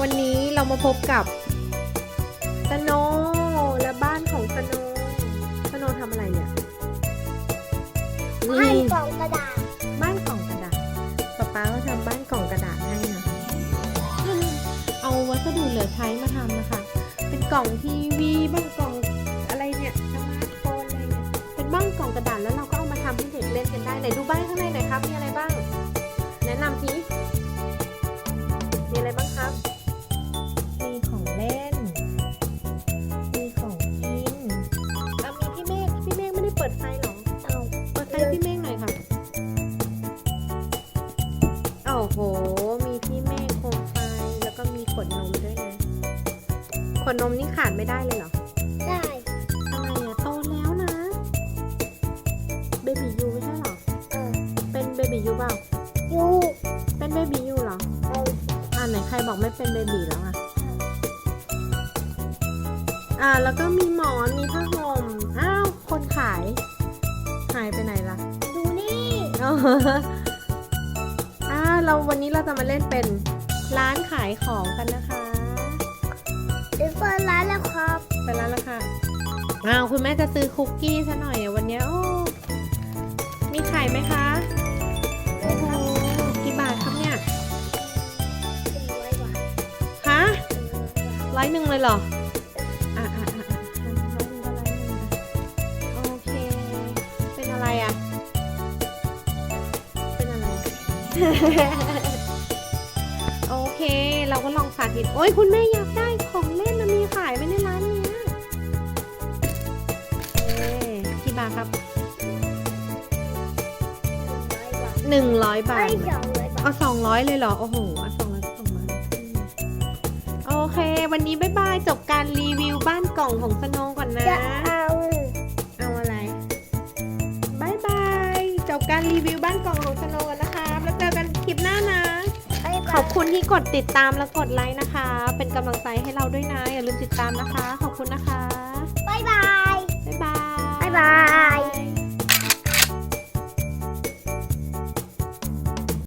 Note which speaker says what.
Speaker 1: วันนี้เรามาพบกับสโนและบ้านของสโนสโนทำอะไรเนี่ย
Speaker 2: ให้
Speaker 1: นี่
Speaker 2: กล่องกระดาษ
Speaker 1: บ้านกล่องกระดาษป๊าป๊าก็ทำบ้านกล่องกระดาษให้นะเอาวัสดุเหลือใช้มาทำนะคะ เป็นกล่องทีวีบ้างกล่องอะไรเนี่ยสมาร์ทโฟนอะไรเนี่ยเป็นบ้านกล่องกระดาษแล้วเราก็เอามาทำให้เด็กเล่นกันได้ไหนดูบ้าน มีพี่เมฆโคมไฟแล้วก็มีขวดนมด้วยนะขวดนมนี่ขาดไม่ได้เลยเหรอ
Speaker 2: ได้
Speaker 1: ทำไมอะโตแล้วนะ เบบียูไม่ใช่เหรอ
Speaker 2: เออ
Speaker 1: เป็นเบบียูเปล่า
Speaker 2: ยู
Speaker 1: เป็นเบบียูเหรอ
Speaker 2: เอา
Speaker 1: อ่าไหนใครบอกไม่เป็นเบบีแล้วอะอ่าแล้วก็มีหมอนมีผ้าห่มอ้าวคนขาย หายไปไหนล่ะ
Speaker 2: ดูนี่
Speaker 1: อ๋ออ่า เราวันนี้เราจะมาเล่นเป็นร้านขายของกันนะคะ
Speaker 2: เดี๋ยวเปิดร้านแล้วครับ
Speaker 1: ไปร้านแล้วค่ะอ้าวคุณแม่จะซื้อคุกกี้ซะหน่อยอะวันเนี้ยโอ้มีไข่ไหมคะโอ้โหกี่บาทครับเนี่ย
Speaker 2: สี่ร้อยบาท
Speaker 1: ฮะ
Speaker 2: สี่ร้อยบาท
Speaker 1: ร้อยหนึ่งเลยเหรอ โอเค เราก็ลองสาธิต โอ้ยคุณแม่อยากได้ของเล่นมันมีขายไหมในร้านเนี้ยเอ๊ะกี่บาทครับ
Speaker 2: หนึ่งร้อยบาท
Speaker 1: หนึ่งร้อยบาท
Speaker 2: ไม่สองร้อยบาท
Speaker 1: เอาสองร้อยเลยเหรอ โอ้โหเอาสองร้อยสองร้อยโอเค วันนี้บ๊ายบาย จบการรีวิวบ้านกล่องของสโนว์ก่อนนะ
Speaker 2: จะเอา
Speaker 1: เอาอะไรบายบาย จบการรีวิวบ้านกล่องของสโน ขอบคุณที่กดติดตามและกดไลค์นะคะ เป็นกำลังใจให้เราด้วยนะ อย่าลืมติดตามนะคะ ขอบคุณนะคะ
Speaker 2: บ๊ายบาย
Speaker 1: บ๊ายบาย บ๊ายบาย